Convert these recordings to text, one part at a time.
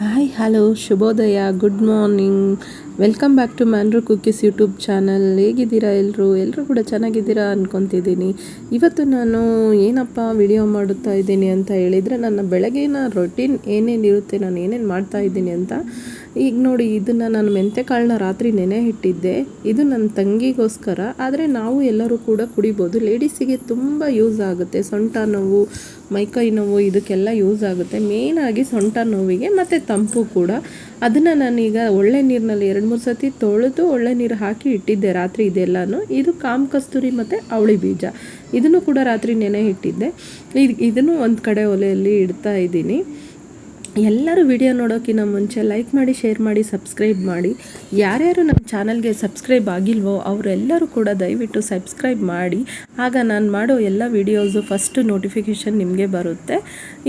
Hi hello ಶುಭೋದಯ good morning welcome back to ಮ್ಯಾನ್ರು cookies YouTube channel ಹೇಗಿದ್ದೀರಾ ಎಲ್ಲರೂ ಎಲ್ಲರೂ ಕೂಡ ಚೆನ್ನಾಗಿದ್ದೀರಾ ಅಂದ್ಕೊತಿದ್ದೀನಿ ಇವತ್ತು ನಾನು ಏನಪ್ಪ ವಿಡಿಯೋ ಮಾಡುತ್ತಾ ಇದ್ದೀನಿ ಅಂತ ಹೇಳಿದರೆ, ನನ್ನ ಬೆಳಗಿನ ರೊಟೀನ್ ಏನೇನಿರುತ್ತೆ, ನಾನು ಏನೇನು ಮಾಡ್ತಾ ಇದ್ದೀನಿ ಅಂತ ಈಗ ನೋಡಿ, ಇದನ್ನು ನಾನು ಮೆಂತೆಕಾಳನ್ನ ರಾತ್ರಿ ನೆನೆ ಇಟ್ಟಿದ್ದೆ ಇದು ನನ್ನ ತಂಗಿಗೋಸ್ಕರ. ಆದರೆ ನಾವು ಎಲ್ಲರೂ ಕೂಡ ಕುಡಿಬೋದು. ಲೇಡೀಸಿಗೆ ತುಂಬ ಯೂಸ್ ಆಗುತ್ತೆ. ಸೊಂಟ ನೋವು, ಮೈಕೈ ನೋವು, ಇದಕ್ಕೆಲ್ಲ ಯೂಸ್ ಆಗುತ್ತೆ. ಮೇಯ್ನಾಗಿ ಸೊಂಟ ನೋವಿಗೆ ಮತ್ತು ತಂಪು ಕೂಡ. ಅದನ್ನು ನಾನೀಗ ಒಳ್ಳೆ ನೀರಿನಲ್ಲಿ ಎರಡು ಮೂರು ಸತಿ ತೊಳೆದು ಒಳ್ಳೆ ನೀರು ಹಾಕಿ ಇಟ್ಟಿದ್ದೆ ರಾತ್ರಿ ಇದೆಲ್ಲನೂ. ಇದು ಕಾಮ್ ಕಸ್ತೂರಿ ಮತ್ತು ಅವಳಿ ಬೀಜ. ಇದನ್ನು ಕೂಡ ರಾತ್ರಿ ನೆನೆ ಇಟ್ಟಿದ್ದೆ ಇದು, ಇದನ್ನು ಒಂದು ಕಡೆ ಒಲೆಯಲ್ಲಿ ಇಡ್ತಾ ಇದ್ದೀನಿ. ಎಲ್ಲರೂ ವಿಡಿಯೋ ನೋಡೋಕ್ಕಿಂತ ಮುಂಚೆ ಲೈಕ್ ಮಾಡಿ, ಶೇರ್ ಮಾಡಿ, ಸಬ್ಸ್ಕ್ರೈಬ್ ಮಾಡಿ. ಯಾರ್ಯಾರು ನಮ್ಮ ಚಾನಲ್ಗೆ ಸಬ್ಸ್ಕ್ರೈಬ್ ಆಗಿಲ್ವೋ ಅವರೆಲ್ಲರೂ ಕೂಡ ದಯವಿಟ್ಟು ಸಬ್ಸ್ಕ್ರೈಬ್ ಮಾಡಿ. ಆಗ ನಾನು ಮಾಡೋ ಎಲ್ಲ ವಿಡಿಯೋಸು ಫಸ್ಟು ನೋಟಿಫಿಕೇಷನ್ ನಿಮಗೆ ಬರುತ್ತೆ.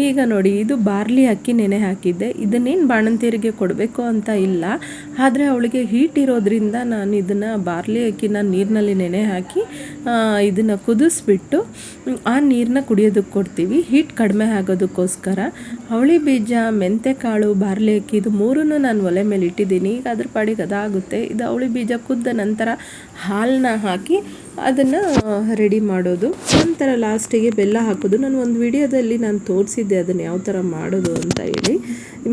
ಈಗ ನೋಡಿ, ಇದು ಬಾರ್ಲಿ ಅಕ್ಕಿ ನೆನೆ ಹಾಕಿದ್ದೆ. ಇದನ್ನೇನು ಬಾಣಂತಿಯರಿಗೆ ಕೊಡಬೇಕು ಅಂತ ಇಲ್ಲ. ಆದರೆ ಅವಳಿಗೆ ಹೀಟ್ ಇರೋದ್ರಿಂದ ನಾನು ಇದನ್ನು ಬಾರ್ಲಿ ಅಕ್ಕಿನ ನೀರಿನಲ್ಲಿ ನೆನೆ ಹಾಕಿ ಇದನ್ನು ಕುದಿಸ್ಬಿಟ್ಟು, ಆ ನೀರನ್ನ ಕುಡಿಯೋದಕ್ಕೆ ಕೊಡ್ತೀವಿ. ಹೀಟ್ ಕಡಿಮೆ ಆಗೋದಕ್ಕೋಸ್ಕರ. ಅವಳಿ ಬೀಜ ಮೆಂತೆಕಾಳು ಬಾರ್ಲಿ ಅಕ್ಕಿ ಇದು ಮೂರನ್ನು ನಾನು ಒಲೆ ಮೇಲೆ ಇಟ್ಟಿದ್ದೀನಿ ಈಗ ಅದ್ರ ಪಾಡಿಗೆ ಅದಾಗುತ್ತೆ ಇದು ಅವಳಿ ಬೀಜ ಕುದ್ದ ನಂತರ ಹಾಲನ್ನ ಹಾಕಿ ಅದನ್ನು ರೆಡಿ ಮಾಡೋದು. ನಂತರ ಲಾಸ್ಟಿಗೆ ಬೆಲ್ಲ ಹಾಕೋದು. ನಾನು ಒಂದು ವಿಡಿಯೋದಲ್ಲಿ ನಾನು ತೋರಿಸಿದ್ದೆ ಅದನ್ನು ಯಾವ ಥರ ಮಾಡೋದು ಅಂತ ಹೇಳಿ.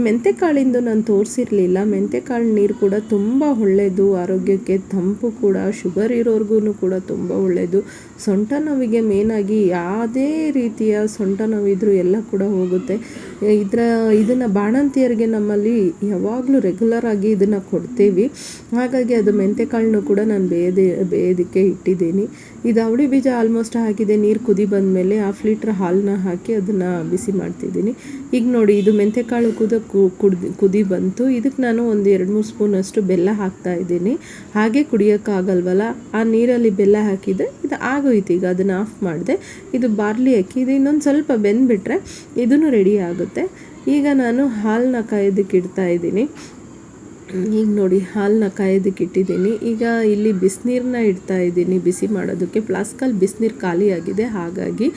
ಮೆಂತೆಕಾಳಿಂದು ನಾನು ತೋರಿಸಿರಲಿಲ್ಲ. ಮೆಂತೆಕಾಳು ನೀರು ಕೂಡ ತುಂಬ ಒಳ್ಳೆಯದು ಆರೋಗ್ಯಕ್ಕೆ ತಂಪು ಕೂಡ, ಶುಗರ್ ಇರೋರ್ಗು ಕೂಡ ತುಂಬ ಒಳ್ಳೆಯದು ಸೊಂಟ ನೋವಿಗೆ ಮೇನಾಗಿ ಯಾವುದೇ ರೀತಿಯ ಸೊಂಟ ನೋವಿದ್ರೂ ಎಲ್ಲ ಕೂಡ ಹೋಗುತ್ತೆ. ಇದರ, ಇದನ್ನು ಬಾಣಂತಿಯರಿಗೆ ನಮ್ಮಲ್ಲಿ ಯಾವಾಗಲೂ ರೆಗ್ಯುಲರ್ ಆಗಿ ಇದನ್ನು ಕೊಡ್ತೀವಿ. ಹಾಗಾಗಿ ಅದು ಮೆಂತೆಕಾಳನ್ನು ಕೂಡ ನಾನು ಬೇಯದೆ ಬೇಯೋದಕ್ಕೆ ಇಟ್ಟಿದ್ದೀನಿ. ಇದು ಅವಳಿ ಬೀಜ ಆಲ್ಮೋಸ್ಟ್ ಹಾಕಿದೆ. ನೀರು ಕುದಿ ಬಂದಮೇಲೆ ಹಾಫ್ ಲೀಟ್ರ್ ಹಾಲನ್ನ ಹಾಕಿ ಅದನ್ನು ಬಿಸಿ ಮಾಡ್ತಿದ್ದೀನಿ. ಈಗ ನೋಡಿ, ಇದು ಮೆಂತೆಕಾಳು ಕುದ ಕುಡ್ದು ಕುದಿ ಬಂತು. ಇದಕ್ಕೆ ನಾನು ಒಂದು ಎರಡು ಮೂರು ಸ್ಪೂನಷ್ಟು ಬೆಲ್ಲ ಹಾಕ್ತಾ ಇದ್ದೀನಿ. ಹಾಗೆ ಕುಡಿಯೋಕ್ಕಾಗಲ್ವಲ್ಲ, ಆ ನೀರಲ್ಲಿ ಬೆಲ್ಲ ಹಾಕಿದೆ ಇದು ಆಗೋಯ್ತು. ಈಗ ಅದನ್ನು ಆಫ್ ಮಾಡಿದೆ, ಇದು ಬಾರ್ಲಿ ಅಕ್ಕಿ ಇದು ಇನ್ನೊಂದು ಸ್ವಲ್ಪ ಬೆಂದ್ಬಿಟ್ರೆ ಇದೂ ರೆಡಿ ಆಗುತ್ತೆ. ಈಗ ನಾನು ಹಾಲನ್ನ ಕಾಯೋದಕ್ಕೆ ಇಡ್ತಾ ಇದ್ದೀನಿ. ಈಗ ನೋಡಿ ಹಾಲನ್ನ ಕಾಯೋದಕ್ಕೆ ಇಟ್ಟಿದ್ದೀನಿ. ಈಗ ಇಲ್ಲಿ ಬಿಸಿನೀರನ್ನ ಇಡ್ತಾ ಇದ್ದೀನಿ. ಬಿಸಿ ಮಾಡೋದಕ್ಕೆ ಫ್ಲಾಸ್ಕಲ್ಲಿ ಬಿಸಿನೀರು ಖಾಲಿಯಾಗಿದೆ ಹಾಗಾಗಿ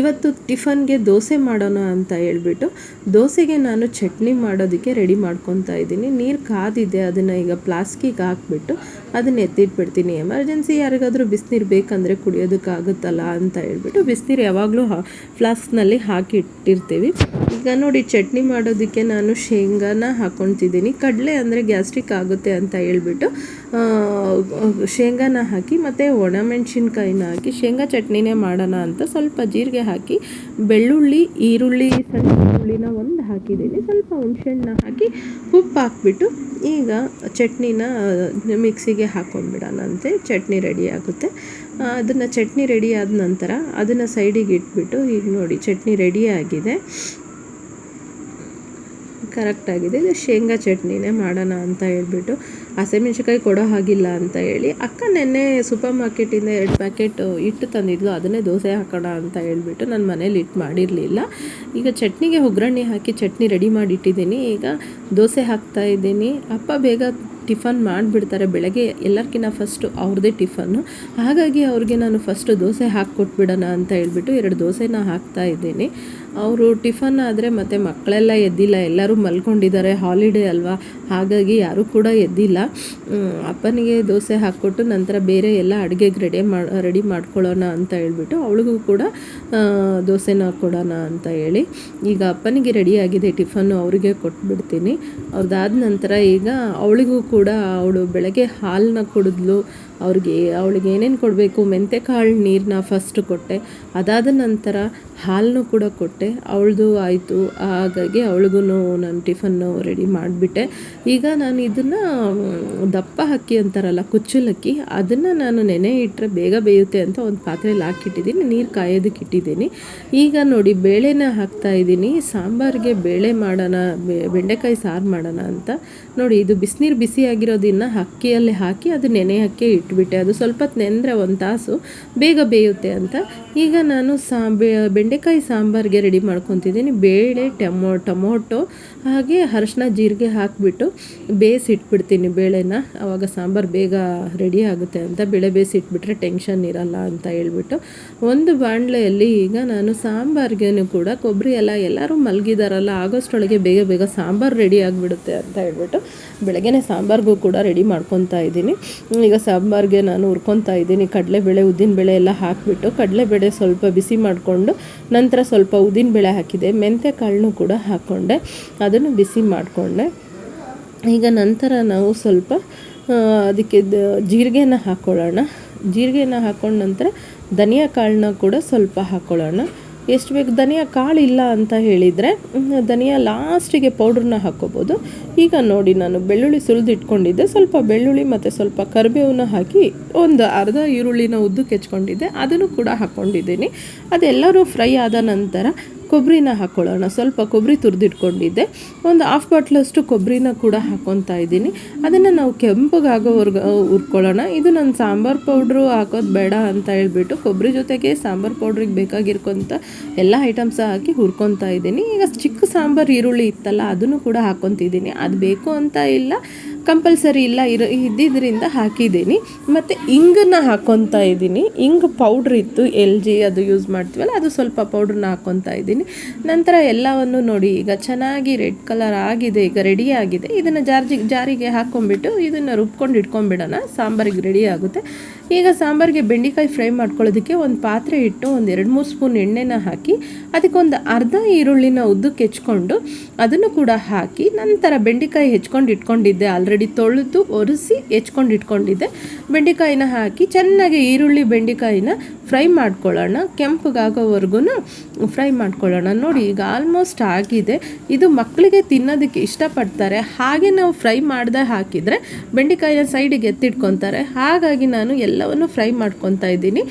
ಇವತ್ತು ಟಿಫನ್ಗೆ ದೋಸೆ ಮಾಡೋಣ ಅಂತ ಹೇಳ್ಬಿಟ್ಟು ದೋಸೆಗೆ ನಾನು ಚಟ್ನಿ ಮಾಡೋದಕ್ಕೆ ರೆಡಿ ಮಾಡ್ಕೊತಾ ಇದ್ದೀನಿ. ನೀರು ಕಾದಿದೆ. ಅದನ್ನು ಈಗ ಪ್ಲಾಸ್ಕಿಗೆ ಹಾಕ್ಬಿಟ್ಟು ಅದನ್ನ ಎತ್ತಿಟ್ಬಿಡ್ತೀನಿ. ಎಮರ್ಜೆನ್ಸಿ ಯಾರಿಗಾದರೂ ಬಿಸಿನೀರು ಬೇಕಂದರೆ ಕುಡಿಯೋದಕ್ಕಾಗುತ್ತಲ್ಲ ಅಂತ ಹೇಳ್ಬಿಟ್ಟು ಬಿಸಿನೀರು ಯಾವಾಗಲೂ ಫ್ಲಾಸ್ಕ್ನಲ್ಲಿ ಹಾಕಿ ಇಟ್ಟಿರ್ತೀವಿ ಈಗ ನೋಡಿ, ಚಟ್ನಿ ಮಾಡೋದಕ್ಕೆ ನಾನು ಶೇಂಗಾನ ಹಾಕ್ಕೊತಿದ್ದೀನಿ ಕಡಲೆ ಅಂದರೆ ಗ್ಯಾಸ್ಟ್ರಿಕ್ ಆಗುತ್ತೆ ಅಂತ ಹೇಳ್ಬಿಟ್ಟು ಶೇಂಗಾನ ಹಾಕಿ ಮತ್ತು ಒಣಮೆಣ್ಸಿನ್ಕಾಯಿನ ಹಾಕಿ, ಶೇಂಗಾ ಚಟ್ನಿನೇ ಮಾಡೋಣ ಅಂತ ಸ್ವಲ್ಪ ಜೀರಿಗೆ ಹಾಕಿ, ಬೆಳ್ಳುಳ್ಳಿ, ಈರುಳ್ಳಿ, ಸಣ್ಣ ಈರುಳ್ಳಿನ ಒಂದು ಹಾಕಿದ್ದೀನಿ ಸ್ವಲ್ಪ ಹುಣ್ಸೆಹಣ್ಣು ಹಾಕಿ ಉಪ್ಪು ಹಾಕ್ಬಿಟ್ಟು ಈಗ ಚಟ್ನಿನ ಮಿಕ್ಸಿಗೆ ಹಾಕ್ಕೊಂಡ್ಬಿಡೋಣಂತೆ ಚಟ್ನಿ ರೆಡಿ ಆಗುತ್ತೆ. ಅದನ್ನು ಚಟ್ನಿ ರೆಡಿ ಆದ ನಂತರ ಅದನ್ನು ಸೈಡಿಗೆ ಇಟ್ಬಿಟ್ಟು ಈಗ ನೋಡಿ ಚಟ್ನಿ ರೆಡಿ ಆಗಿದೆ. ಕರೆಕ್ಟಾಗಿದೆ ಇದು ಶೇಂಗಾ ಚಟ್ನಿನೇ ಮಾಡೋಣ ಅಂತ ಹೇಳ್ಬಿಟ್ಟು ಹಸಿಮೆಣ್ಸಿಕಾಯಿ ಕೊಡೋ ಹಾಗಿಲ್ಲ ಅಂತ ಹೇಳಿ ಅಕ್ಕ ನೆನ್ನೆ ಸೂಪರ್ ಮಾರ್ಕೆಟಿಂದ ಎರಡು ಪ್ಯಾಕೆಟ್ ಹಿಟ್ಟು ತಂದಿದ್ಲು. ಅದನ್ನೇ ದೋಸೆ ಹಾಕೋಣ ಅಂತ ಹೇಳಿಬಿಟ್ಟು ನಾನು ಮನೇಲಿ ಇಟ್ಟು ಮಾಡಿರಲಿಲ್ಲ. ಈಗ ಚಟ್ನಿಗೆ ಒಗ್ಗರಣೆ ಹಾಕಿ ಚಟ್ನಿ ರೆಡಿ ಮಾಡಿಟ್ಟಿದ್ದೀನಿ. ಈಗ ದೋಸೆ ಹಾಕ್ತಾ ಇದ್ದೀನಿ. ಅಪ್ಪ ಬೇಗ ಟಿಫನ್ ಮಾಡಿಬಿಡ್ತಾರೆ. ಬೆಳಗ್ಗೆ ಎಲ್ಲರ್ಕಿನ್ನ ಫಸ್ಟು ಅವ್ರದ್ದೇ ಟಿಫನ್ನು ಹಾಗಾಗಿ ಅವ್ರಿಗೆ ನಾನು ಫಸ್ಟು ದೋಸೆ ಹಾಕಿ ಕೊಟ್ಬಿಡೋಣ ಅಂತ ಹೇಳಿಬಿಟ್ಟು ಎರಡು ದೋಸೆನ ಹಾಕ್ತಾ ಇದ್ದೀನಿ. ಅವರು ಟಿಫನ್ ಆದರೆ ಮತ್ತು ಮಕ್ಕಳೆಲ್ಲ ಎದ್ದಿಲ್ಲ, ಎಲ್ಲರೂ ಮಲ್ಕೊಂಡಿದ್ದಾರೆ ಹಾಲಿಡೇ ಅಲ್ವಾ? ಹಾಗಾಗಿ ಯಾರೂ ಕೂಡ ಎದ್ದಿಲ್ಲ. ಅಪ್ಪನಿಗೆ ದೋಸೆ ಹಾಕ್ಕೊಟ್ಟು ನಂತರ ಬೇರೆ ಎಲ್ಲ ಅಡುಗೆಗೆ ರೆಡಿ ಮಾಡಿ ರೆಡಿ ಮಾಡ್ಕೊಳ್ಳೋಣ ಅಂತ ಹೇಳ್ಬಿಟ್ಟು ಅವಳಿಗೂ ಕೂಡ ದೋಸೆನ ಕೊಡೋಣ ಅಂತ ಹೇಳಿ. ಈಗ ಅಪ್ಪನಿಗೆ ರೆಡಿಯಾಗಿದೆ ಟಿಫನ್ನು ಅವರಿಗೆ ಕೊಟ್ಬಿಡ್ತೀನಿ. ಅವ್ರದ್ದಾದ ನಂತರ ಈಗ ಅವಳಿಗೂ ಕೂಡ ಅವಳು ಬೆಳಗ್ಗೆ ಹಾಲನ್ನ ಕುಡಿದ್ಲು. ಅವ್ರಿಗೆ ಅವಳಿಗೆ ಏನೇನು ಕೊಡಬೇಕು? ಮೆಂತೆಕಾಳು ನೀರನ್ನ ಫಸ್ಟ್ ಕೊಟ್ಟೆ. ಅದಾದ ನಂತರ ಹಾಲನ್ನು ಕೂಡ ಕೊಟ್ಟೆ. ಅವಳದು ಆಯಿತು. ಹಾಗಾಗಿ ಅವಳಿಗೂ ನಾನು ಟಿಫನ್ನು ರೆಡಿ ಮಾಡಿಬಿಟ್ಟೆ. ಈಗ ನಾನು ಇದನ್ನು ದಪ್ಪ ಅಕ್ಕಿ ಅಂತಾರಲ್ಲ ಕುಚ್ಚಲಕ್ಕಿ ಅದನ್ನು ನಾನು ನೆನೆ ಇಟ್ಟರೆ ಬೇಗ ಬೇಯುತ್ತೆ ಅಂತ ಒಂದು ಪಾತ್ರೆಯಲ್ಲಿ ಹಾಕಿಟ್ಟಿದ್ದೀನಿ. ನೀರು ಕಾಯೋದಕ್ಕೆ ಇಟ್ಟಿದ್ದೀನಿ. ಈಗ ನೋಡಿ, ಬೇಳೆನ ಹಾಕ್ತಾ ಇದ್ದೀನಿ. ಸಾಂಬಾರಿಗೆ ಬೇಳೆ ಮಾಡೋಣ ಬೆಂಡೆಕಾಯಿ ಸಾರು ಮಾಡೋಣ ಅಂತ. ನೋಡಿ, ಇದು ಬಿಸಿನೀರು ಬಿಸಿ ಆಗಿರೋದನ್ನ ಅಕ್ಕಿಯಲ್ಲಿ ಹಾಕಿ ಅದು ನೆನೆ ಹಾಕಿ ಇಟ್ಬಿಟ್ಟೆ. ಅದು ಸ್ವಲ್ಪ ನೆನೆದ್ರೆ ನೆಂದರೆ ಒಂದು ತಾಸು ಬೇಗ ಬೇಯುತ್ತೆ ಅಂತ. ಈಗ ನಾನು ಸಾ ಬೆಂಡೆಕಾಯಿ ಸಾಂಬಾರಿಗೆ ರೆಡಿ ಮಾಡ್ಕೊತಿದ್ದೀನಿ. ಬೇಳೆ, ಟೆಮೊ, ಟೊಮೊಟೊ ಹಾಗೆ ಅರಶಿನ ಜೀರಿಗೆ ಹಾಕಿಬಿಟ್ಟು ಬೇಯಿಸಿಟ್ಬಿಡ್ತೀನಿ ಬೇಳೆನ. ಆವಾಗ ಸಾಂಬಾರು ಬೇಗ ರೆಡಿ ಆಗುತ್ತೆ ಅಂತ. ಬೇಳೆ ಬೇಯಿಸಿಟ್ಬಿಟ್ರೆ ಟೆನ್ಷನ್ ಇರಲ್ಲ ಅಂತ ಹೇಳ್ಬಿಟ್ಟು ಒಂದು ಬಾಣಲೆಯಲ್ಲಿ ಈಗ ನಾನು ಸಾಂಬಾರ್ಗೇನು ಕೂಡ ಕೊಬ್ಬರಿ ಎಲ್ಲ ಎಲ್ಲರೂ ಮಲಗಿದಾರಲ್ಲ, ಆಗೋಷ್ಟೊಳಗೆ ಬೇಗ ಬೇಗ ಸಾಂಬಾರು ರೆಡಿ ಆಗಿಬಿಡುತ್ತೆ ಅಂತ ಹೇಳ್ಬಿಟ್ಟು ಬೆಳಗ್ಗೆನೇ ಸಾಂಬಾರಿಗೂ ಕೂಡ ರೆಡಿ ಮಾಡ್ಕೊತಾ ಇದ್ದೀನಿ. ಈಗ ಸಾಂಬಾರಿಗೆ ನಾನು ಹುರ್ಕೊತಾ ಇದ್ದೀನಿ. ಕಡಲೆಬೇಳೆ, ಉದ್ದಿನಬೇಳೆ ಎಲ್ಲ ಹಾಕಿಬಿಟ್ಟು ಕಡಲೆಬೇಳೆ ಸ್ವಲ್ಪ ಬಿಸಿ ಮಾಡಿಕೊಂಡು ನಂತರ ಸ್ವಲ್ಪ ಉದ್ದಿನ ಬೇಳೆ ಹಾಕಿದೆ. ಮೆಂತ್ಯ ಕಾಳನ್ನು ಕೂಡ ಹಾಕ್ಕೊಂಡೆ. ಅದನ್ನು ಬಿಸಿ ಮಾಡಿಕೊಂಡೆ. ಈಗ ನಂತರ ನಾವು ಸ್ವಲ್ಪ ಅದಕ್ಕೆ ಜೀರಿಗೆನ ಹಾಕ್ಕೊಳ್ಳೋಣ ಜೀರಿಗೆನ ಹಾಕ್ಕೊಂಡ ನಂತರ ಧನಿಯಾ ಕಾಳನ್ನ ಕೂಡ ಸ್ವಲ್ಪ ಹಾಕ್ಕೊಳ್ಳೋಣ ಎಷ್ಟು ಬೇಕು ಧನಿಯಾ ಕಾಳು ಇಲ್ಲ ಅಂತ ಹೇಳಿದರೆ ಧನಿಯಾ ಲಾಸ್ಟಿಗೆ ಪೌಡ್ರನ್ನ ಹಾಕ್ಕೋಬೋದು ಈಗ ನೋಡಿ, ನಾನು ಬೆಳ್ಳುಳ್ಳಿ ಸುಲಿದು ಇಟ್ಕೊಂಡಿದ್ದೆ ಸ್ವಲ್ಪ ಬೆಳ್ಳುಳ್ಳಿ ಮತ್ತು ಸ್ವಲ್ಪ ಕರಿಬೇವನ್ನ ಹಾಕಿ ಒಂದು ಅರ್ಧ ಈರುಳ್ಳಿನ ಉದ್ದು ಕೆಚ್ಕೊಂಡಿದ್ದೆ. ಅದನ್ನು ಕೂಡ ಹಾಕ್ಕೊಂಡಿದ್ದೀನಿ ಅದೆಲ್ಲರೂ ಫ್ರೈ ಆದ ನಂತರ ಕೊಬ್ಬರಿನ ಹಾಕ್ಕೊಳ್ಳೋಣ ಸ್ವಲ್ಪ ಕೊಬ್ಬರಿ ತುರಿದಿಟ್ಕೊಂಡಿದ್ದೆ. ಒಂದು ಹಾಫ್ ಬಾಟ್ಲಷ್ಟು ಕೊಬ್ಬರಿನ ಕೂಡ ಹಾಕ್ಕೊತಾ ಇದ್ದೀನಿ. ಅದನ್ನು ನಾವು ಕೆಂಪಗಾಗೋವರೆಗೂ ಹುರ್ಕೊಳ್ಳೋಣ. ಇದು ನಾನು ಸಾಂಬಾರು ಪೌಡ್ರು ಹಾಕೋದು ಬೇಡ ಅಂತ ಹೇಳಿಬಿಟ್ಟು ಕೊಬ್ಬರಿ ಜೊತೆಗೆ ಸಾಂಬಾರು ಪೌಡ್ರಿಗೆ ಬೇಕಾಗಿರ್ಕೊಂತ ಎಲ್ಲ ಐಟಮ್ಸ್ ಹಾಕಿ ಹುರ್ಕೊತಾ ಇದ್ದೀನಿ. ಈಗ ಚಿಕ್ಕ ಸಾಂಬಾರು ಈರುಳ್ಳಿ ಇತ್ತಲ್ಲ, ಅದನ್ನು ಕೂಡ ಹಾಕ್ಕೊತಿದ್ದೀನಿ ಅದು ಬೇಕು ಅಂತ ಇಲ್ಲ. ಕಂಪಲ್ಸರಿ ಇಲ್ಲ, ಇರೋ ಇದ್ದಿದ್ದರಿಂದ ಹಾಕಿದ್ದೀನಿ. ಮತ್ತು ಇಂಗನ್ನ ಹಾಕ್ಕೊತಾ ಇದ್ದೀನಿ. ಇಂಗ್ ಪೌಡ್ರ್ ಇತ್ತು, ಎಲ್ ಜಿ ಅದು ಯೂಸ್ ಮಾಡ್ತೀವಲ್ಲ, ಅದು ಸ್ವಲ್ಪ ಪೌಡ್ರನ್ನ ಹಾಕ್ಕೊತಾ ಇದ್ದೀನಿ. ನಂತರ ಎಲ್ಲವನ್ನು ನೋಡಿ, ಈಗ ಚೆನ್ನಾಗಿ ರೆಡ್ ಕಲರ್ ಆಗಿದೆ, ಈಗ ರೆಡಿ ಆಗಿದೆ. ಇದನ್ನು ಜಾರ್ಜಿ, ಜಾರಿಗೆ ಹಾಕ್ಕೊಂಬಿಟ್ಟು ಇದನ್ನು ರುಬ್ಕೊಂಡು ಇಟ್ಕೊಂಡ್ಬಿಡೋಣ. ಸಾಂಬಾರಿಗೆ ರೆಡಿ ಆಗುತ್ತೆ. ಈಗ ಸಾಂಬಾರಿಗೆ ಬೆಂಡೆಕಾಯಿ ಫ್ರೈ ಮಾಡ್ಕೊಳ್ಳೋದಕ್ಕೆ ಒಂದು ಪಾತ್ರೆ ಇಟ್ಟು ಒಂದು ಎರಡು ಮೂರು ಸ್ಪೂನ್ ಎಣ್ಣೆನ ಹಾಕಿ, ಅದಕ್ಕೊಂದು ಅರ್ಧ ಈರುಳ್ಳಿನ ಉದ್ದಕ್ಕೆ ಹೆಚ್ಕೊಂಡು ಅದನ್ನು ಕೂಡ ಹಾಕಿ, ನಂತರ ಬೆಂಡೆಕಾಯಿ ಹೆಚ್ಕೊಂಡು ಇಟ್ಕೊಂಡಿದ್ದೆ ಆಲ್ರೆಡಿ ತೊಳೆದು ಒರೆಸಿ ಹೆಚ್ಕೊಂಡು ಇಟ್ಕೊಂಡಿದ್ದೆ. ಬೆಂಡೆಕಾಯಿನ ಹಾಕಿ ಚೆನ್ನಾಗಿ ಈರುಳ್ಳಿ ಬೆಂಡೆಕಾಯಿನ ಫ್ರೈ ಮಾಡ್ಕೊಳ್ಳೋಣ. ಕೆಂಪಗಾಗೋವರೆಗೂ ಫ್ರೈ ಮಾಡ್ಕೊಳ್ಳೋಣ. ನೋಡಿ, ಈಗ ಆಲ್ಮೋಸ್ಟ್ ಆಗಿದೆ. ಇದು ಮಕ್ಕಳಿಗೆ ತಿನ್ನೋದಕ್ಕೆ ಇಷ್ಟಪಡ್ತಾರೆ. ಹಾಗೆ ನಾವು ಫ್ರೈ ಮಾಡದೆ ಹಾಕಿದರೆ ಬೆಂಡೆಕಾಯಿನ ಸೈಡಿಗೆ ಎತ್ತಿಟ್ಕೊತಾರೆ. ಹಾಗಾಗಿ ನಾನು ಎಲ್ಲವನ್ನು ಫ್ರೈ ಮಾಡ್ಕೊತಾ ಇದ್ದೀನಿ.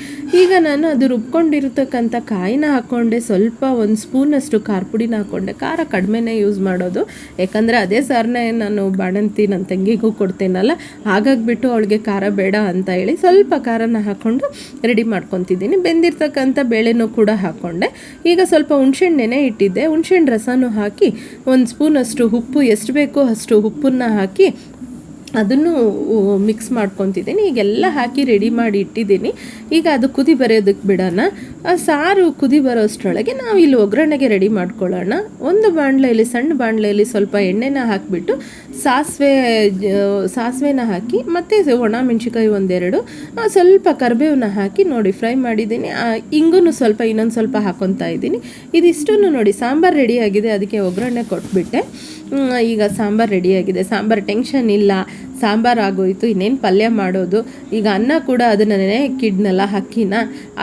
ಈಗ ನಾನು ಅದು ರುಬ್ಕೊಂಡಿರ್ತಕ್ಕಂಥ ಕಾಯಿನ ಹಾಕ್ಕೊಂಡೆ ಸ್ವಲ್ಪ ಒಂದು ಸ್ಪೂನಷ್ಟು ಖಾರ ಪುಡಿನ ಹಾಕ್ಕೊಂಡೆ ಖಾರ ಕಡಿಮೆನೇ ಯೂಸ್ ಮಾಡೋದು. ಯಾಕಂದರೆ ಅದೇ ಸಾರನ್ನೇ ನಾನು ಬಾಣಂತಿ ನನ್ನ ತಂಗಿಗೂ ಕೊಡ್ತೇನಲ್ಲ, ಹಾಗಾಗಿಬಿಟ್ಟು ಅವಳಿಗೆ ಖಾರ ಬೇಡ ಅಂತ ಹೇಳಿ ಸ್ವಲ್ಪ ಖಾರನ ಹಾಕ್ಕೊಂಡು ರೆಡಿ ಮಾಡ್ಕೊತಿದ್ದೀನಿ. ಬೆಂದಿರ್ತಕ್ಕಂಥ ಬೇಳೆನೂ ಕೂಡ ಹಾಕ್ಕೊಂಡೆ ಈಗ ಸ್ವಲ್ಪ ಹುಣ್ಸೆಣ್ಣೆನೇ ಇಟ್ಟಿದ್ದೆ. ಹುಣ್ಸೆಣ್ಣು ರಸನೂ ಹಾಕಿ ಒಂದು ಸ್ಪೂನಷ್ಟು ಉಪ್ಪು, ಎಷ್ಟು ಬೇಕೋ ಅಷ್ಟು ಉಪ್ಪನ್ನು ಹಾಕಿ ಅದನ್ನು ಮಿಕ್ಸ್ ಮಾಡ್ಕೊತಿದ್ದೀನಿ. ಈಗೆಲ್ಲ ಹಾಕಿ ರೆಡಿ ಮಾಡಿ ಇಟ್ಟಿದ್ದೀನಿ. ಈಗ ಅದು ಕುದಿ ಬರೋದಕ್ಕೆ ಬಿಡೋಣ. ಆ ಸಾರು ಕುದಿ ಬರೋಷ್ಟರೊಳಗೆ ನಾವು ಇಲ್ಲಿ ಒಗ್ಗರಣೆಗೆ ರೆಡಿ ಮಾಡ್ಕೊಳ್ಳೋಣ. ಒಂದು ಬಾಣಲೆಯಲ್ಲಿ ಸಣ್ಣ ಬಾಣಲೆಯಲ್ಲಿ ಸ್ವಲ್ಪ ಎಣ್ಣೆನ ಹಾಕಿಬಿಟ್ಟು ಸಾಸಿವೆ ಸಾಸಿವೆನ ಹಾಕಿ, ಮತ್ತು ಒಣ ಮೆಣಸಿಕಾಯಿ ಒಂದೆರಡು ಸ್ವಲ್ಪ ಕರಿಬೇವನ್ನ ಹಾಕಿ ನೋಡಿ ಫ್ರೈ ಮಾಡಿದ್ದೀನಿ. ಹಿಂಗೂ ಸ್ವಲ್ಪ, ಇನ್ನೊಂದು ಸ್ವಲ್ಪ ಹಾಕೊತಾ ಇದ್ದೀನಿ. ಇದಿಷ್ಟೂ ನೋಡಿ ಸಾಂಬಾರು ರೆಡಿಯಾಗಿದೆ ಅದಕ್ಕೆ ಒಗ್ಗರಣೆ ಕೊಟ್ಬಿಟ್ಟೆ. ಈಗ ಸಾಂಬಾರು ರೆಡಿಯಾಗಿದೆ ಸಾಂಬಾರು ಟೆನ್ಷನ್ ಇಲ್ಲ. ಸಾಂಬಾರು ಆಗೋಯ್ತು, ಇನ್ನೇನು ಪಲ್ಯ ಮಾಡೋದು? ಈಗ ಅನ್ನ ಕೂಡ ಅದನ್ನೇ ಕಿಡ್ನಲ್ಲ ಅಕ್ಕಿನ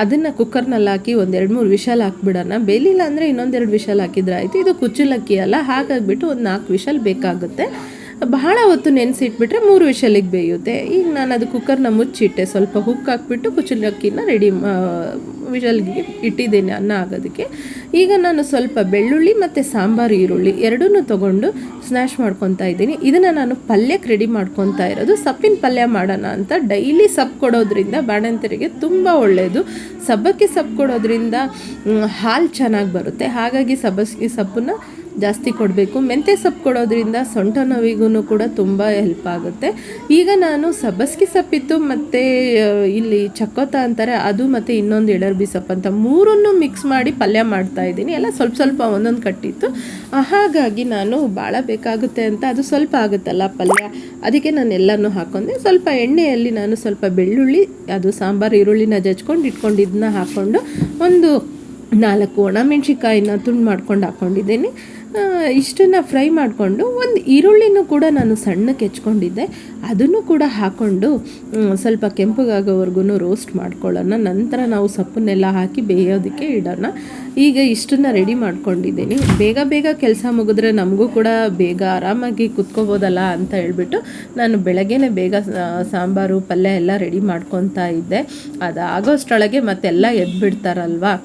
ಅದನ್ನು ಕುಕ್ಕರ್ನಲ್ಲಿ ಹಾಕಿ ಒಂದೆರಡು ಮೂರು ವಿಷಲ್ ಹಾಕ್ಬಿಡೋಣ. ಬೇಲಿಲ್ಲ ಅಂದರೆ ಇನ್ನೊಂದೆರಡು ವಿಷಲ್ ಹಾಕಿದ್ರೆ ಆಯಿತು. ಇದು ಕುಚ್ಚಲಕ್ಕಿ ಅಲ್ಲ ಹಾಗಾಗಿಬಿಟ್ಟು ಒಂದು ನಾಲ್ಕು ವಿಷಲ್ ಬೇಕಾಗುತ್ತೆ. ಬಹಳ ಹೊತ್ತು ನೆನೆಸಿಟ್ಬಿಟ್ರೆ ಮೂರು ವಿಷಲಿಗೆ ಬೇಯುತ್ತೆ. ಈಗ ನಾನು ಅದು ಕುಕ್ಕರ್ನ ಮುಚ್ಚಿಟ್ಟೆ. ಸ್ವಲ್ಪ ಹುಕ್ ಹಾಕ್ಬಿಟ್ಟು ಕುಚ್ಚಲಕ್ಕಿನ ರೆಡಿ ವಿಷಲ್ಗೆ ಇಟ್ಟಿದ್ದೇನೆ ಅನ್ನ ಆಗೋದಕ್ಕೆ. ಈಗ ನಾನು ಸ್ವಲ್ಪ ಬೆಳ್ಳುಳ್ಳಿ ಮತ್ತು ಸಾಂಬಾರು ಈರುಳ್ಳಿ ಎರಡನ್ನೂ ತೊಗೊಂಡು ಸ್ನ್ಯಾಶ್ ಮಾಡ್ಕೊತಾ ಇದ್ದೀನಿ. ಇದನ್ನು ನಾನು ಪಲ್ಯಕ್ಕೆ ರೆಡಿ ಮಾಡ್ಕೊತಾ ಇರೋದು. ಸಪ್ಪಿನ ಪಲ್ಯ ಮಾಡೋಣ ಅಂತ ಡೈಲಿ ಸೊಪ್ಪು ಕೊಡೋದ್ರಿಂದ ಬಾಣಂತರಿಗೆ ತುಂಬ ಒಳ್ಳೆಯದು ಸಬ್ಬಕ್ಕಿ ಸೊಪ್ಪು ಕೊಡೋದ್ರಿಂದ ಹಾಲು ಚೆನ್ನಾಗಿ ಬರುತ್ತೆ. ಹಾಗಾಗಿ ಸಬ್ಬಕ್ಕಿ ಸೊಪ್ಪನ್ನ ಜಾಸ್ತಿ ಕೊಡಬೇಕು. ಮೆಂತ್ಯ ಸೊಪ್ಪು ಕೊಡೋದ್ರಿಂದ ಸೊಂಟ ನೋವಿಗೂ ಕೂಡ ತುಂಬ ಹೆಲ್ಪ್ ಆಗುತ್ತೆ. ಈಗ ನಾನು ಸಬ್ಬಸ್ಗಿ ಸೊಪ್ಪಿತ್ತು ಮತ್ತು ಇಲ್ಲಿ ಚಕ್ಕೋತ ಅಂತಾರೆ, ಅದು ಮತ್ತು ಇನ್ನೊಂದು ಎಡರ್ಬಿ ಸೊಪ್ಪು ಅಂತ ಮೂರನ್ನು ಮಿಕ್ಸ್ ಮಾಡಿ ಪಲ್ಯ ಮಾಡ್ತಾ ಇದ್ದೀನಿ. ಎಲ್ಲ ಸ್ವಲ್ಪ ಸ್ವಲ್ಪ ಒಂದೊಂದು ಕಟ್ಟಿತ್ತು. ಹಾಗಾಗಿ ನಾನು ಭಾಳ ಬೇಕಾಗುತ್ತೆ ಅಂತ ಅದು ಸ್ವಲ್ಪ ಆಗುತ್ತಲ್ಲ ಪಲ್ಯ. ಅದಕ್ಕೆ ನಾನು ಎಲ್ಲನೂ ಹಾಕೊಂಡೆ. ಸ್ವಲ್ಪ ಎಣ್ಣೆಯಲ್ಲಿ ನಾನು ಸ್ವಲ್ಪ ಬೆಳ್ಳುಳ್ಳಿ, ಅದು ಸಾಂಬಾರು ಈರುಳ್ಳಿನ ಜಜ್ಕೊಂಡು ಇದನ್ನ ಹಾಕ್ಕೊಂಡು ಒಂದು ನಾಲ್ಕು ಒಣಮೆಣ್ಸಿಕಾಯಿನ ತುಂಡು ಮಾಡ್ಕೊಂಡು ಹಾಕ್ಕೊಂಡಿದ್ದೀನಿ ಇಷ್ಟನ್ನು ಫ್ರೈ ಮಾಡಿಕೊಂಡು ಒಂದು ಈರುಳ್ಳಿನೂ ಕೂಡ ನಾನು ಸಣ್ಣಕ್ಕೆ ಹೆಚ್ಕೊಂಡಿದ್ದೆ. ಅದನ್ನು ಕೂಡ ಹಾಕ್ಕೊಂಡು ಸ್ವಲ್ಪ ಕೆಂಪಗಾಗೋವರೆಗೂ ರೋಸ್ಟ್ ಮಾಡ್ಕೊಳ್ಳೋಣ. ನಂತರ ನಾವು ಸೊಪ್ಪನ್ನೆಲ್ಲ ಹಾಕಿ ಬೇಯೋದಕ್ಕೆ ಇಡೋಣ. ಈಗ ಇಷ್ಟನ್ನು ರೆಡಿ ಮಾಡ್ಕೊಂಡಿದ್ದೀನಿ. ಬೇಗ ಬೇಗ ಕೆಲಸ ಮುಗಿದ್ರೆ ನಮಗೂ ಕೂಡ ಬೇಗ ಆರಾಮಾಗಿ ಕುತ್ಕೋಬೋದಲ್ಲ ಅಂತ ಹೇಳ್ಬಿಟ್ಟು ನಾನು ಬೆಳಗ್ಗೆನೇ ಬೇಗ ಸಾಂಬಾರು, ಪಲ್ಯ ಎಲ್ಲ ರೆಡಿ ಮಾಡ್ಕೊತಾ ಇದ್ದೆ. ಅದಾಗೋಷ್ಟೊಳಗೆ ಮತ್ತೆಲ್ಲ ಎದ್ಬಿಡ್ತಾರಲ್ವಾ?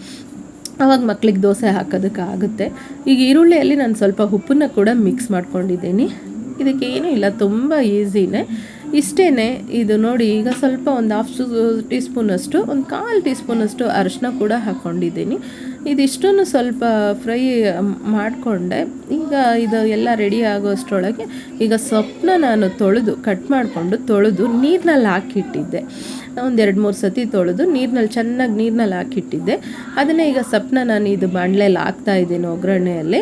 ಅವಾಗ ಮಕ್ಳಿಗೆ ದೋಸೆ ಹಾಕೋದಕ್ಕೆ ಆಗುತ್ತೆ. ಈಗ ಈರುಳ್ಳಿಯಲ್ಲಿ ನಾನು ಸ್ವಲ್ಪ ಉಪ್ಪನ್ನು ಕೂಡ ಮಿಕ್ಸ್ ಮಾಡ್ಕೊಂಡಿದ್ದೀನಿ. ಇದಕ್ಕೆ ಏನೂ ಇಲ್ಲ, ತುಂಬ ಈಸಿನೇ. ಇಷ್ಟೇ ಇದು ನೋಡಿ, ಈಗ ಸ್ವಲ್ಪ ಒಂದು ಹಾಫ್ ಟೀ ಸ್ಪೂನಷ್ಟು ಒಂದು ಕಾಲು ಟೀ ಸ್ಪೂನಷ್ಟು ಅರಶಿನ ಕೂಡ ಹಾಕ್ಕೊಂಡಿದ್ದೀನಿ ಇದಿಷ್ಟನ್ನು ಸ್ವಲ್ಪ ಫ್ರೈ ಮಾಡಿಕೊಂಡೆ. ಈಗ ಇದು ಎಲ್ಲ ರೆಡಿ ಆಗೋಷ್ಟರೊಳಗೆ ಈಗ ಸೊಪ್ಪನ್ನ ನಾನು ತೊಳೆದು ಕಟ್ ಮಾಡಿಕೊಂಡು ತೊಳೆದು ನೀರಿನಲ್ಲಿ ಹಾಕಿಟ್ಟಿದ್ದೆ. ಒಂದೆರಡು ಮೂರು ಸತಿ ತೊಳೆದು ನೀರಿನಲ್ಲಿ ಚೆನ್ನಾಗಿ ನೀರಿನಲ್ಲಿ ಹಾಕಿಟ್ಟಿದ್ದೆ. ಅದನ್ನೇ ಈಗ ಸೊಪ್ಪನ್ನ ನಾನು ಇದು ಬಾಣಲೆಯಲ್ಲಿ ಹಾಕ್ತಾ ಇದ್ದೀನಿ ಒಗ್ಗರಣೆಯಲ್ಲಿ.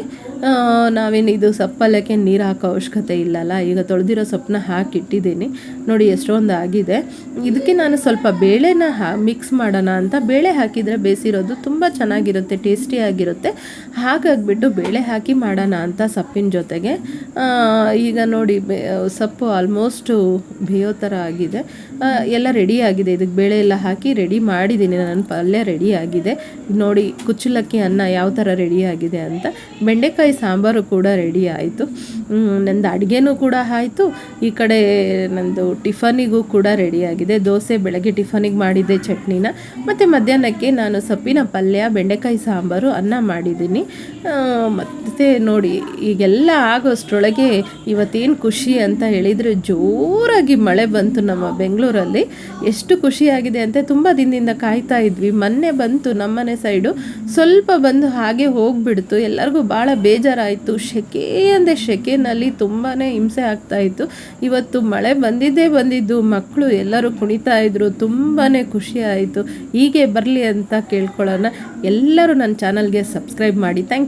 ನಾವೇನು ಇದು ಸಪ್ಪಲ್ಲಕ್ಕೆ ನೀರು ಹಾಕೋ ಅವಶ್ಯಕತೆ ಇಲ್ಲಲ್ಲ, ಈಗ ತೊಳೆದಿರೋ ಸೊಪ್ಪನ್ನ ಹಾಕಿಟ್ಟಿದ್ದೀನಿ. ನೋಡಿ ಎಷ್ಟೊಂದು ಆಗಿದೆ. ಇದಕ್ಕೆ ನಾನು ಸ್ವಲ್ಪ ಬೇಳೆನ ಹಾ ಮಿಕ್ಸ್ ಮಾಡೋಣ ಅಂತ. ಬೇಳೆ ಹಾಕಿದರೆ ಬೇಯಿಸಿರೋದು ತುಂಬ ಚೆನ್ನಾಗಿರುತ್ತೆ. ಟೇಸ್ಟಿಯಾಗಿರುತ್ತೆ ಹಾಗಾಗಿಬಿಟ್ಟು ಬೇಳೆ ಹಾಕಿ ಮಾಡೋಣ ಅಂತ ಸೊಪ್ಪಿನ ಜೊತೆಗೆ. ಈಗ ನೋಡಿ ಸೊಪ್ಪು ಆಲ್ಮೋಸ್ಟು ಬೇಯೋ ಥರ ಆಗಿದೆ. ಎಲ್ಲ ರೆಡಿ ಆಗಿದೆ. ಇದಕ್ಕೆ ಬೇಳೆ ಎಲ್ಲ ಹಾಕಿ ರೆಡಿ ಮಾಡಿದ್ದೀನಿ. ನನ್ನ ಪಲ್ಯ ರೆಡಿ ಆಗಿದೆ. ನೋಡಿ, ಕುಚ್ಚಲಕ್ಕಿ ಅನ್ನ ಯಾವ ಥರ ರೆಡಿ ಆಗಿದೆ ಅಂತ. ಬೆಂಡೆಕಾಯಿ ಸಾಂಬಾರು ಕೂಡ ರೆಡಿ ಆಯಿತು. ನಂದು ಅಡುಗೆನೂ ಕೂಡ ಆಯಿತು. ಈ ಕಡೆ ನಂದು ಟಿಫನಿಗೂ ಕೂಡ ರೆಡಿ ಆಗಿದೆ. ದೋಸೆ ಬೆಳಗ್ಗೆ ಟಿಫನಿಗೆ ಮಾಡಿದ್ದೆ ಚಟ್ನಿನ. ಮತ್ತು ಮಧ್ಯಾಹ್ನಕ್ಕೆ ನಾನು ಸೊಪ್ಪಿನ ಪಲ್ಯ, ಬೆಂಡೆಕಾಯಿ ಸಾಂಬಾರು, ಅನ್ನ ಮಾಡಿದ್ದೀನಿ. ಮತ್ತು ನೋಡಿ, ಈಗೆಲ್ಲ ಆಗೋಷ್ಟರೊಳಗೆ ಇವತ್ತೇನು ಖುಷಿ ಅಂತ ಹೇಳಿದರೆ ಜೋರಾಗಿ ಮಳೆ ಬಂತು ನಮ್ಮ ಬೆಂಗಳೂರಲ್ಲಿ. ಎಷ್ಟು ಖುಷಿಯಾಗಿದೆ ಅಂತ ತುಂಬ ದಿನದಿಂದ ಕಾಯ್ತಾ ಇದ್ವಿ. ಮೊನ್ನೆ ಬಂತು ನಮ್ಮನೆ ಸೈಡು. ಸ್ವಲ್ಪ ಬಂದು ಹಾಗೆ ಹೋಗ್ಬಿಡ್ತು. ಎಲ್ಲರಿಗೂ ಭಾಳ ಬೇಜಾರಾಯಿತು. ಶೆಕೆ ಅಂದರೆ ಶೆಕೆನಲ್ಲಿ ತುಂಬಾ ಹಿಂಸೆ ಆಗ್ತಾ ಇತ್ತು. ಇವತ್ತು ಮಳೆ ಬಂದಿದ್ದೇ ಬಂದಿದ್ದು, ಮಕ್ಕಳು ಎಲ್ಲರೂ ಕುಣಿತಾ ಇದ್ರು ತುಂಬಾ ಖುಷಿ ಆಯಿತು ಹೀಗೆ ಬರಲಿ ಅಂತ ಕೇಳ್ಕೊಳ್ಳೋಣ. ಎಲ್ಲರೂ ನನ್ನ ಚಾನಲ್ಗೆ ಸಬ್ಸ್ಕ್ರೈಬ್ ಮಾಡಿ. ಥ್ಯಾಂಕ್